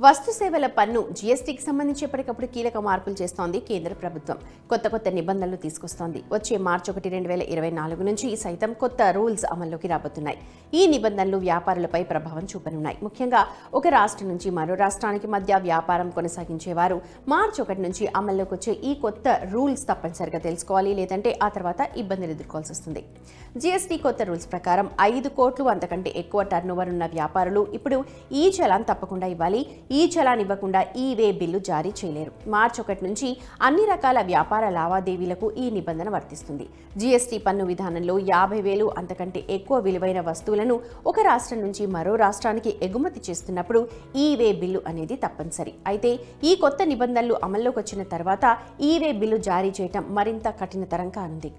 వస్తు సేవల పన్ను జీఎస్టీకి సంబంధించి ఎప్పటికప్పుడు కీలక మార్పులు చేస్తోంది కేంద్ర ప్రభుత్వం. కొత్త కొత్త నిబంధనలు తీసుకొస్తోంది. వచ్చే మార్చి ఒకటి రెండు వేల ఇరవై నాలుగు నుంచి సైతం కొత్త రూల్స్ అమల్లోకి రాబోతున్నాయి. ఈ నిబంధనలు వ్యాపారులపై ప్రభావం చూపనున్నాయి. ముఖ్యంగా ఒక రాష్ట్రం నుంచి మరో రాష్ట్రానికి మధ్య వ్యాపారం కొనసాగించేవారు మార్చి ఒకటి నుంచి అమల్లోకి వచ్చే ఈ కొత్త రూల్స్ తప్పనిసరిగా తెలుసుకోవాలి లేదంటే ఆ తర్వాత ఇబ్బందులు ఎదుర్కోవాల్సి వస్తుంది. జీఎస్టీ కొత్త రూల్స్ ప్రకారం ఐదు కోట్లు అంతకంటే ఎక్కువ టర్నోవర్ ఉన్న వ్యాపారులు ఇప్పుడు ఈ చలాన్ తప్పకుండా ఇవ్వాలి. ఈ చలానివ్వకుండా ఈ వే బిల్లు జారీ చేయలేరు. మార్చి ఒకటి నుంచి అన్ని రకాల వ్యాపార లావాదేవీలకు ఈ నిబంధన వర్తిస్తుంది. జీఎస్టీ పన్ను విధానంలో యాభై వేలు అంతకంటే ఎక్కువ విలువైన వస్తువులను ఒక రాష్ట్రం నుంచి మరో రాష్ట్రానికి ఎగుమతి చేస్తున్నప్పుడు ఈ వే బిల్లు అనేది తప్పనిసరి. అయితే ఈ కొత్త నిబంధనలు అమల్లోకి వచ్చిన తర్వాత ఈ వే బిల్లు జారీ చేయటం మరింత కఠినతరం కానుంది.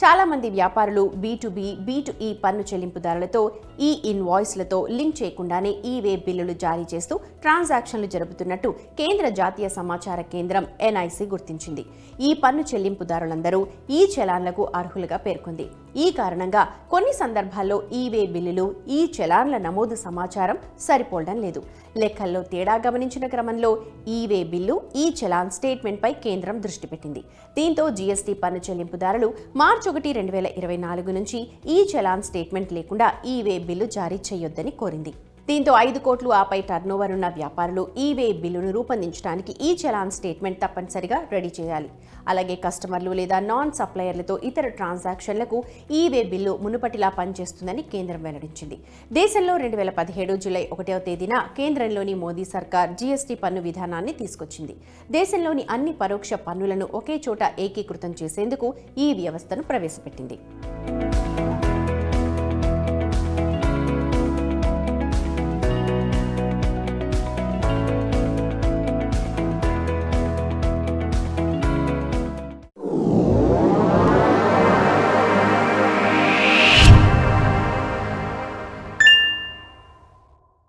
చాలామంది వ్యాపారులు B to B B to ఈ పన్ను చెల్లింపుదారులతో ఈ ఇన్వాయిస్లతో లింక్ చేయకుండానే ఈ వే బిల్లులు జారీ చేస్తూ ట్రాన్సాక్షన్లు జరుపుతున్నట్టు కేంద్ర జాతీయ సమాచార కేంద్రం ఎన్ఐసి గుర్తించింది. ఈ పన్ను చెల్లింపుదారులందరూ ఈ చలాన్లకు అర్హులుగా పేర్కొంది. ఈ కారణంగా కొన్ని సందర్భాల్లో ఈ వే బిల్లులు ఈ చలాన్ల నమోదు సమాచారం సరిపోవడం లేదు. లెక్కల్లో తేడా గమనించిన క్రమంలో ఈ వే బిల్లు ఈ చలాన్ స్టేట్మెంట్పై కేంద్రం దృష్టి పెట్టింది. దీంతో జీఎస్టీ పన్ను చెల్లింపుదారులు మార్చి ఒకటి రెండు వేల ఇరవై నాలుగు నుంచి ఈ చలాన్ స్టేట్మెంట్ లేకుండా ఈ వే బిల్లు జారీ చేయొద్దని కోరింది. దీంతో ఐదు కోట్లు ఆపై టర్నోవర్ ఉన్న వ్యాపారులు ఈ వే బిల్లును రూపొందించడానికి ఈ చలాన్ స్టేట్మెంట్ తప్పనిసరిగా రెడీ చేయాలి. అలాగే కస్టమర్లు లేదా నాన్ సప్లయర్లతో ఇతర ట్రాన్సాక్షన్లకు ఈ వే బిల్లు మునుపటిలా పనిచేస్తుందని కేంద్రం వెల్లడించింది. దేశంలో రెండు వేల పదిహేడు జూలై ఒకటవ తేదీన కేంద్రంలోని మోదీ సర్కార్ జీఎస్టీ పన్ను విధానాన్ని తీసుకొచ్చింది. దేశంలోని అన్ని పరోక్ష పన్నులను ఒకే చోట ఏకీకృతం చేసేందుకు ఈ వ్యవస్థను ప్రవేశపెట్టింది.